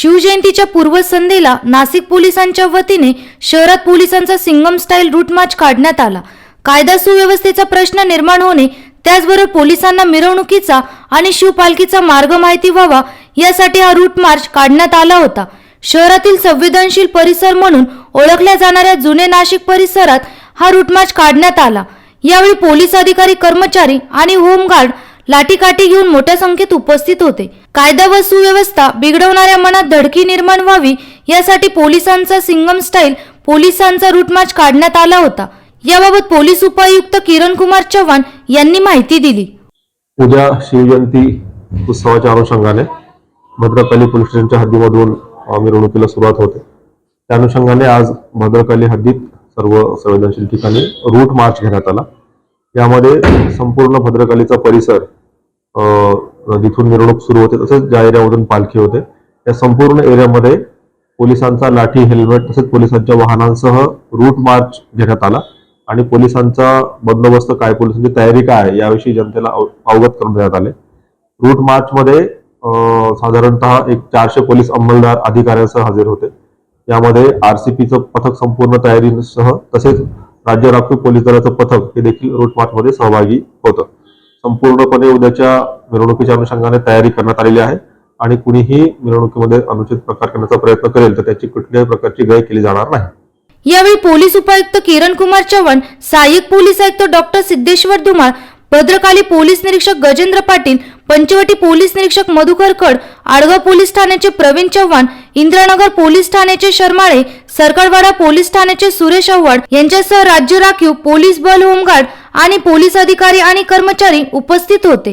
शिवजयंतीच्या पूर्वसंध्येला नाशिक पोलिसांच्या वतीने शहरात पोलिसांचा सिंगम स्टाईल रूट मार्च काढण्यात आला. कायदा सुव्यवस्थेचा प्रश्न निर्माण होणे त्याचबरोबर पोलिसांना मिरवणुकीचा आणि शिवपालखीचा मार्ग माहिती व्हावा यासाठी हा रूट मार्च काढण्यात आला होता. शहरातील संवेदनशील परिसर म्हणून ओळखल्या जाणाऱ्या जुने नाशिक परिसरात हा रूट मार्च काढण्यात आला. यावेळी पोलीस अधिकारी कर्मचारी आणि होमगार्ड लाठीकाठी घेऊन मोठ्या संख्येत उपस्थित होते. कायदा व सुव्यवस्था बिघडवणाऱ्या मनात धडकी निर्माण व्हावी यासाठी पोलिसांचा सिंगम स्टाईल पोलिसांचा रूट मार्च काढण्यात आला होता. याबाबत पोलीस उपायुक्त किरण कुमार चव्हाण यांनी माहिती दिली. उद्या शिवजयंती उत्सवाच्या अनुषंगाने भद्रकाली पोलीस स्टेशनच्या हद्दीमधून मिरवणुकीला सुरुवात होते. त्या अनुषंगाने आज भद्रकाली हद्दीत सर्व संवेदनशील ठिकाणी रूट मार्च घेण्यात आला. यामध्ये संपूर्ण भद्रकालीचा परिसर जिथून मिरवणूक सुरू होते तसेच ज्या एरियामधून पालखी होते या संपूर्ण एरियामध्ये पोलिसांचा लाठी हेल्मेट तसेच पोलिसांच्या वाहनांसह रूट मार्च घेण्यात आला आणि पोलिसांचा बंदोबस्त काय पोलिसांची तयारी काय आहे याविषयी जनतेला अव- अवगत करून देण्यात आले. रूट मार्च मध्ये साधारणतः एक चारशे पोलीस अंमलदार अधिकाऱ्यांसह हजर होते. यामध्ये आरसीपीचं पथक संपूर्ण तयारीसह तसेच राज्य राखीव पोलीस दलाचं पथक हे देखील रूट मार्च मध्ये सहभागी होतं. संपूर्णपणे उद्याच्या मिरवणुकीच्या अनुषंगाने तयारी करण्यात आलेली आहे आणि कुणीही मिरवणुकीमध्ये अनुचित प्रकार करण्याचा प्रयत्न करेल तर त्याची कुठल्याही प्रकारची गय केली जाणार नाही. यावेळी पोलीस उपायुक्त किरण कुमार चव्हाण सहाय्यक पोलीस आयुक्त डॉक्टर सिद्धेश्वर धुमाळ भद्रकाली पोलीस निरीक्षक गजेंद्र पाटील पंचवटी पोलीस निरीक्षक मधुकर खड आडगाव पोलीस ठाण्याचे प्रवीण चव्हाण इंद्रनगर पोलीस ठाण्याचे शर्माळे सरकारवाडा पोलीस ठाण्याचे सुरेश आव्हाड यांच्यासह राज्य राखीव पोलीस बल होमगार्ड आणि पोलीस अधिकारी आणि कर्मचारी उपस्थित होते.